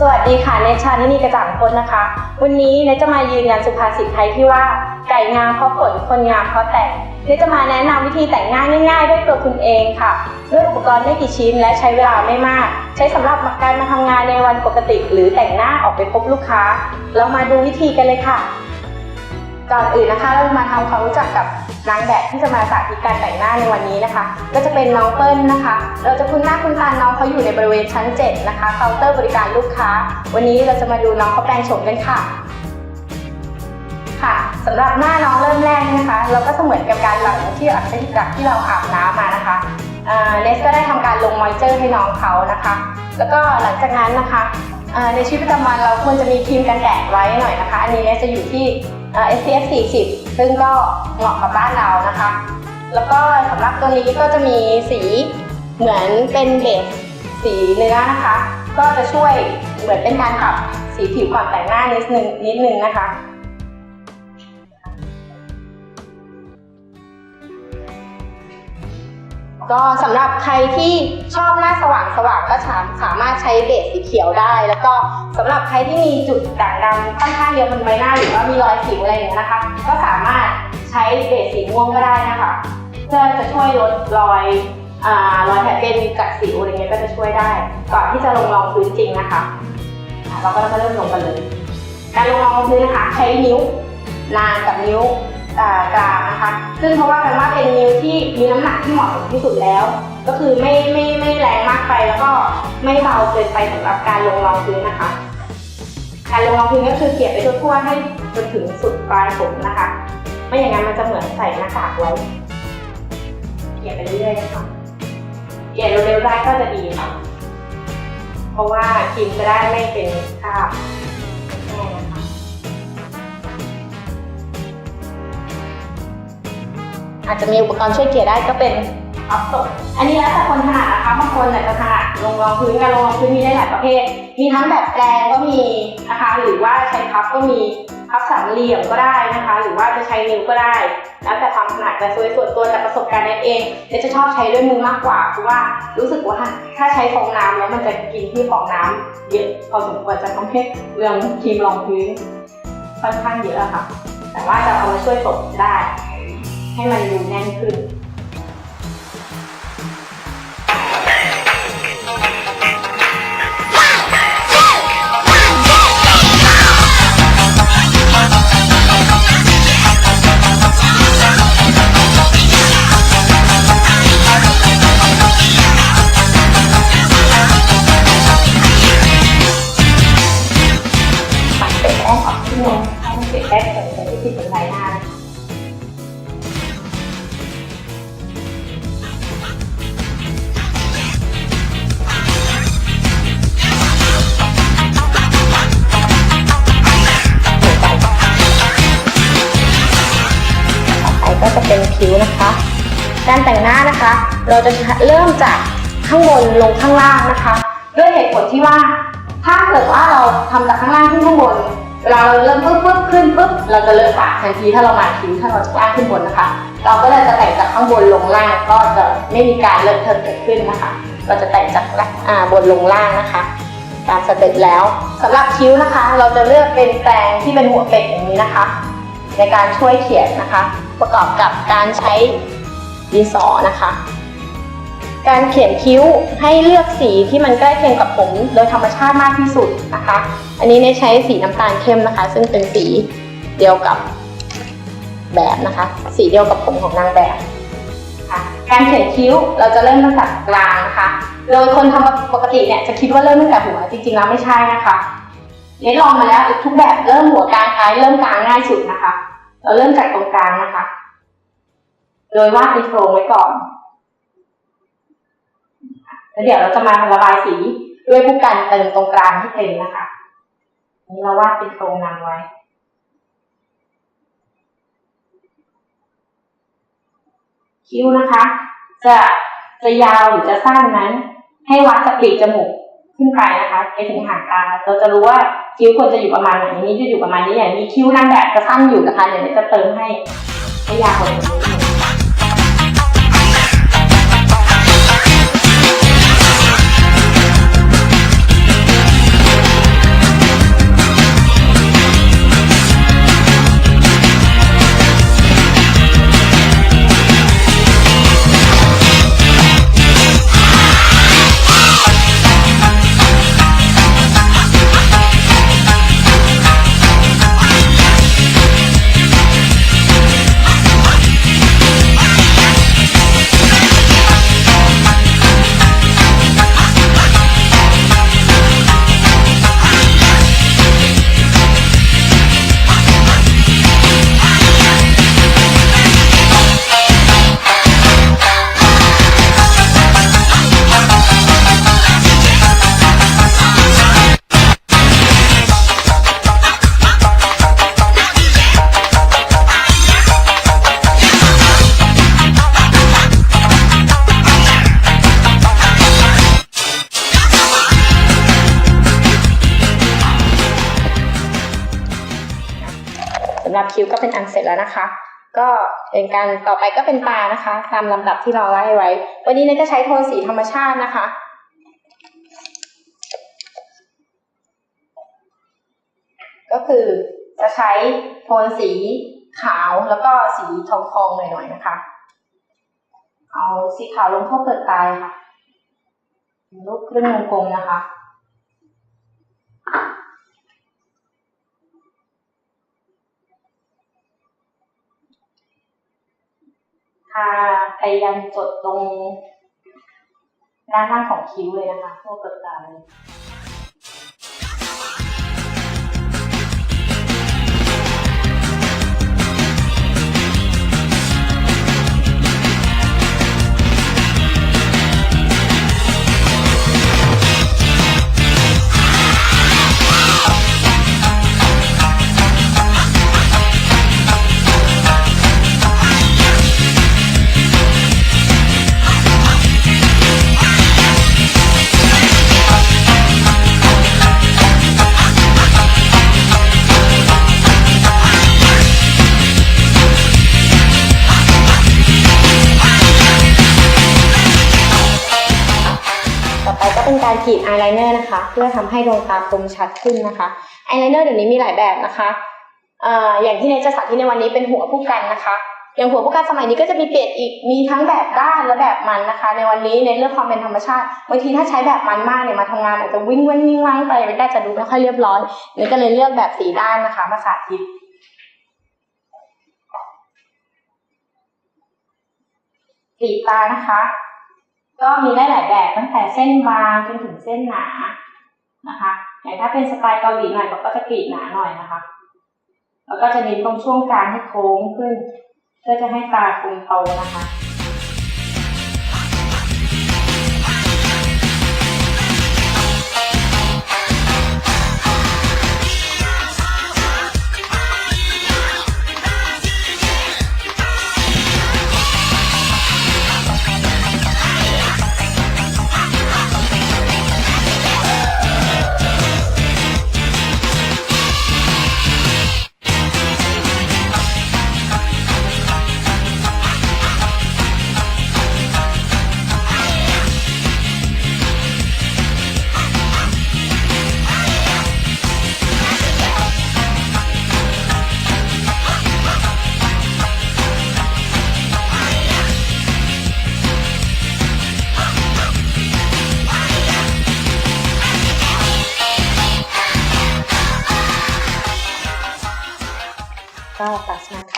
สวัสดีค่ะ เนชชานินีกระจ่างพจน์นะคะ วันนี้เนจะมายืนยันสุภาษิตไทยที่ว่า ไก่งามเพราะขนคนงามเพราะแต่งเนจะมาแนะนำวิธีแต่งหน้าง่าย ๆ ด้วยตัวคุณเองค่ะ ด้วยอุปกรณ์ไม่กี่ชิ้นและใช้เวลาไม่มาก ใช้สำหรับการมาทำงานในวันปกติ หรือแต่งหน้าออกไปพบลูกค้า เรามาดูวิธีกันเลยค่ะ ก่อนอื่นนะคะเรามาทำความรู้จักกับนางแบบที่จะมาสาธิตการแต่งหน้าในวันนี้นะคะ ก็จะเป็นน้องเปิ้ลนะคะ เราจะคุ้นหน้าคุ้นตาน้องเขาอยู่ในบริเวณชั้น 7 นะคะเคาน์เตอร์บริการลูกค้า วันนี้เราจะมาดูน้องเขาแปลงโฉมกันค่ะ ค่ะสำหรับหน้าน้องเริ่มแรกนะคะ เราก็เสมือนกับการหลังที่อักเสบจากที่เราอาบน้ำมานะคะเนสก็ได้ทำการลงมอยเจอร์ให้น้องเขานะคะ แล้วก็หลังจากนั้นนะคะในชีวิตประจำวันเราควรจะมีครีมกันแดดไว้หน่อยนะคะ อันนี้เนสจะอยู่ที่ SPF 40 ซึ่งก็เหมาะกับบ้านเรานะคะ แล้วก็สำหรับตัวนี้ก็จะมีสีเหมือนเป็นเบสสีเนื้อนะคะ ก็จะช่วยเหมือนเป็นการปรับสีผิวก่อนแต่งหน้านิดนึงนิดนึงนะคะ ก็สำหรับใครที่ชอบหน้าสว่างสว่างก็สามสามารถใช้เบสสีเขียวได้ แล้วก็สำหรับใครที่มีจุดด่างดำค่อนข้างเยอะบนใบหน้าหรือว่ามีรอยสิวอะไรอย่างเงี้ยนะคะ ก็สามารถใช้เบสสีม่วงก็ได้นะคะเพื่อจะช่วยลดรอยอ่ารอยแผลเป็นจากสิวอะไรเงี้ยก็จะช่วยได้ ก่อนที่จะลงรองพื้นจริงนะคะเราก็เริ่มลงกันเลยการลงรองพื้นนะคะ ใช้นิ้วนางกับนิ้ว กลางนะคะซึ่งเพราะว่ากันว่าเป็นนิ้วที่มีน้ำหนักที่เหมาะสมที่สุดแล้ว ก็คือไม่ไม่ไม่แรงมากไปแล้วก็ไม่เบาเกินไปสำหรับการลงรองพื้นนะคะ การลงรองพื้นก็คือเกลี่ยไปทั่วๆให้จนถึงสุดปลายผมนะคะ ไม่อย่างนั้นมันจะเหมือนใส่หน้ากากไว้เกลี่ยไปเรื่อยๆนะคะเกลี่ยเร็วๆได้ก็จะดีค่ะเพราะว่าครีมจะได้ไม่เป็นคราบ อาจจะมีอุปกรณ์ช่วยเกลี่ยได้ก็เป็นออฟโซอันนี้แล้วแต่คนถนัดนะคะบางคนเนี่ยจะถนัดลงรองพื้นการลงรองพื้นมีได้หลายประเภท มีทั้งแบบแปรงก็มีนะคะ หรือว่าใช้พับก็มีพับสามเหลี่ยมก็ได้นะคะ หรือว่าจะใช้นิ้วก็ได้ แล้วแต่ความถนัดแต่โดยส่วนตัวจากประสบการณ์เนเองเนตจะชอบใช้ด้วยมือมากกว่าเพราะว่ารู้สึกว่าถ้าใช้ฟองน้ำแล้วมันจะกินที่ฟองน้ำเยอะพอสมควรจะทำให้เรื่องครีมรองพื้นค่อนข้างเยอะอะค่ะ แต่ว่าจะเอามาช่วยตบได้ ให้มันดูแน่นขึ้น คิ้วนะคะ การแต่งหน้านะคะ เราจะเริ่มจากข้างบนลงข้างล่างนะคะ ด้วยเหตุผลที่ว่าถ้าเกิดว่าเราทำจากข้างล่างขึ้นข้างบนเวลาเราเริ่มปุ๊บปุ๊บขึ้นปุ๊บเราจะเลิกปากทันทีถ้าเรามาคิ้วถ้าเราจากล่างขึ้นบนนะคะ เราก็เลยจะแต่งจากข้างบนลงล่างก็จะไม่มีการเลิกเทิร์นเกิดขึ้นนะคะ เราจะแต่งจากล่างบนลงล่างนะคะตามสเต็ปแล้วสำหรับคิ้วนะคะ เราจะเลือกเป็นแปรงที่เป็นหัวเป็ดอย่างนี้นะคะ ในการช่วยเขียนนะคะ ประกอบกับการใช้ดินสอนะคะ การเขียนคิ้วให้เลือกสีที่มันใกล้เคียงกับผมโดยธรรมชาติมากที่สุดนะคะ อันนี้เนี่ยใช้สีน้ำตาลเข้มนะคะ ซึ่งเป็นสีเดียวกับแบบนะคะ สีเดียวกับผมของนางแบบค่ะการเขียนคิ้วเราจะเริ่มตั้งแต่กลางนะคะโดยคนทำปกติเนี่ยจะคิดว่าเริ่มตั้งแต่หัวจริงๆแล้วไม่ใช่นะคะเนี่ยลองมาแล้วทุกแบบเริ่มหัวกลางท้ายเริ่มกลางง่ายสุดนะคะ เราเริ่มจากตรงกลางนะคะ โดยวาดเป็นโครงไว้ก่อนแล้วเดี๋ยวเราจะมาระบายสีด้วยผู้กันเติมตรงกลางให้เต็มนะคะนนี้เราวาดเป็นโครงนำไว้คิ้วนะคะ จะจะยาวหรือจะสั้นนั้น ให้วัดจากปีกจมูก ขึ้นไปนะคะไปถึงหางตา เราจะรู้ว่าคิ้วควรจะอยู่ประมาณไหนนี่จะอยู่ประมาณนี้อย่างนี้คิ้วนางแบบจะสั้นอยู่นะคะเดี๋ยวนี้จะเติมให้ให้ยาวกว่านี้ เสร็จแล้วนะคะ ก็เป็นการต่อไปก็เป็นตานะคะ ตามลำดับที่เราไล่ไว้ วันนี้เนยจะใช้โทนสีธรรมชาตินะคะก็คือจะใช้โทนสีขาวแล้วก็สีทองทองหน่อยๆนะคะ เอาสีขาวลงทั่วเปิดตาค่ะเป็นรูปครึ่งวงกลมนะคะ ทาไปยันจดตรงด้านล่างของคิ้วเลยนะคะทั่วเกิดตาเลย อายไลเนอร์นะคะ เพื่อทำให้ดวงตาคมชัดขึ้นนะคะอายไลเนอร์เดี๋ยวนี้มีหลายแบบนะคะเอ่ออย่างที่เนจะสาธิตในวันนี้เป็นหัวผู้กันนะคะ อย่างหัวผู้กันสมัยนี้ก็จะมีเปลี่ยนอีกมีทั้งแบบด้านและแบบมันนะคะ ในวันนี้เน้นเรื่องความเป็นธรรมชาติบางทีถ้าใช้แบบมันมากเนี่ยมาทำงานอาจจะวิ่งเว้นวิ่งว่างไปไม่ได้จะดูไม่ค่อยเรียบร้อยเนยก็เลยเลือกแบบสีด้านนะคะมาสาธิตกรีตานะคะ ก็มีได้หลายแบบตั้งแต่เส้นบางจนถึงเส้นหนานะคะอย่างถ้าเป็นสไตล์เกาหลีหน่อยก็จะกรีดหนาหน่อยนะคะ แล้วก็จะเน้นตรงช่วงกลางให้โค้งขึ้น เพื่อจะให้ตาคมโตนะคะ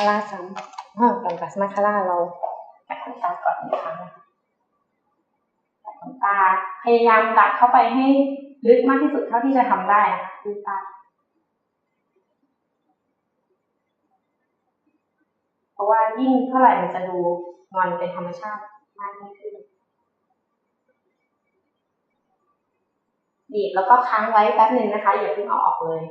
คาร่าซ้ำเออก่อนตัดมาคาร่าเราตัดขนตาก่อนนะคะตัดขนตา พยายามดัดเข้าไปให้ลึกมากที่สุดเท่าที่จะทำได้นะคะคือตาเพราะว่ายิ่งเท่าไหร่มันจะดูมันเป็นธรรมชาติมากยิ่งขึ้นบีบแล้วก็ค้างไว้แป๊บหนึ่งนะคะอย่าเพิ่งเอาออกเลย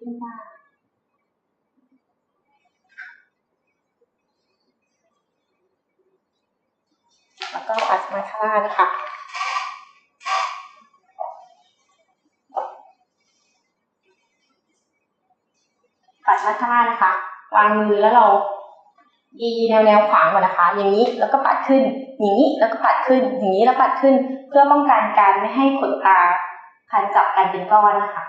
แล้วก็ปัดมาคาร่านะคะปัดมาข้างหน้านะคะ วางมือแล้วเรายีแนวแนวขวางก่อนนะคะ อย่างนี้แล้วก็ปัดขึ้น อย่างนี้แล้วก็ปัดขึ้น อย่างนี้แล้วปัดขึ้น เพื่อป้องกันการไม่ให้ขนตาพันจับกันเป็นก้อนนะคะ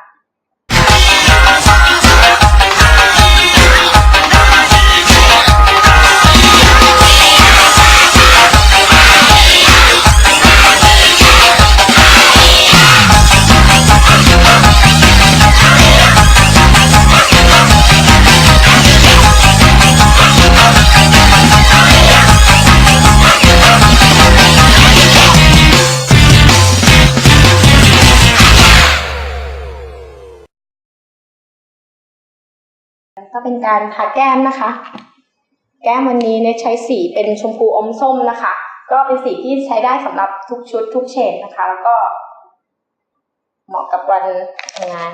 ก็เป็นการทาแก้มนะคะ แก้มวันนี้เนยใช้สีเป็นชมพูอมส้มนะคะ ก็เป็นสีที่ใช้ได้สำหรับทุกชุดทุกเฉดนะคะ แล้วก็ เหมาะกับวันทำงาน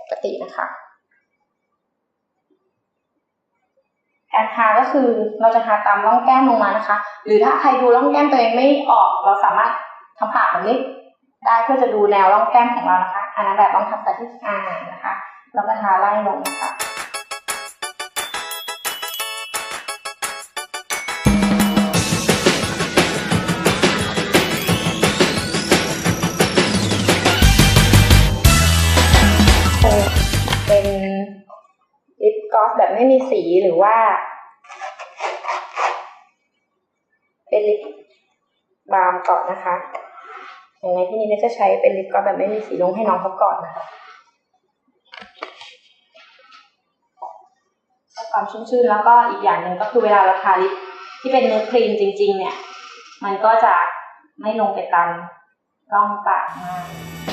ปกตินะคะ การทาก็คือเราจะทาตามร่องแก้มลงมานะคะ หรือถ้าใครดูร่องแก้มตัวเองไม่ออก เราสามารถทำปากแบบนี้ได้เพื่อจะดูแนวร่องแก้มของเรานะคะ อันนั้นแบบต้องทับแต่ที่อ่านะคะแล้วก็ทาไล่ลงนะคะ สแบบไม่มีสีหรือว่า เป็นลิปบาล์มก่อนนะคะอย่างในที่นี้เนี่ยจะใช้เป็นลิปกลอสแบบไม่มีสีลงให้น้องเขาก่อนนะคะความชุ่มชื่นแล้วก็อีกอย่างหนึ่งก็คือเวลาเราทาลิปที่เป็นเนื้อครีมจริง ๆ เนี่ย มันก็จะไม่ลงไปตามร่องปากมาก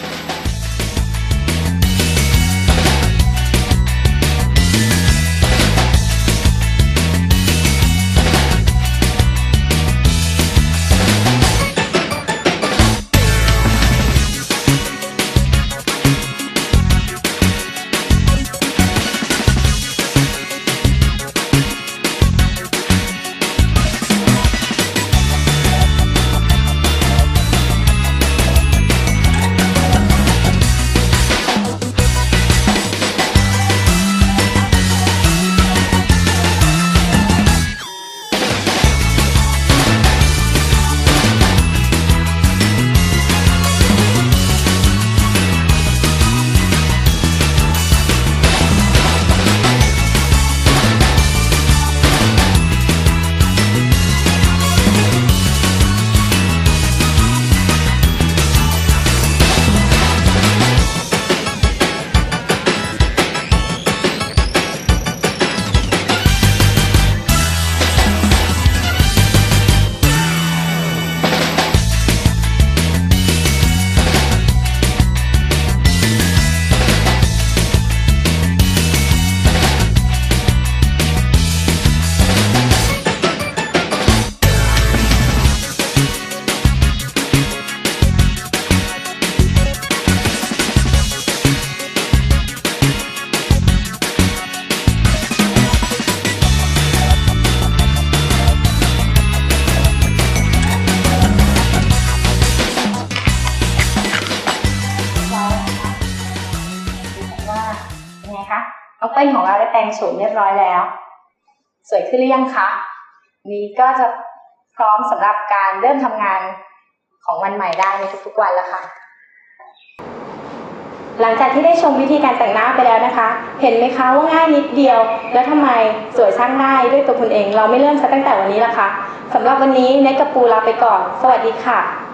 งเราได้แปรงโฉมเรียบร้อยแล้ว สวยขึ้นหรือยังคะ นี้ก็จะพร้อมสำหรับการเริ่มทำงานของวันใหม่ได้ในทุกๆวันแล้วค่ะ หลังจากที่ได้ชมวิธีการแต่งหน้าไปแล้วนะคะ เห็นไหมคะว่าง่ายนิดเดียว แล้วทำไมสวยสร้างได้ด้วยตัวคุณเอง เราไม่เริ่มซะตั้งแต่วันนี้ละคะสำหรับวันนี้เนทกับปูลาไปก่อน สวัสดีค่ะ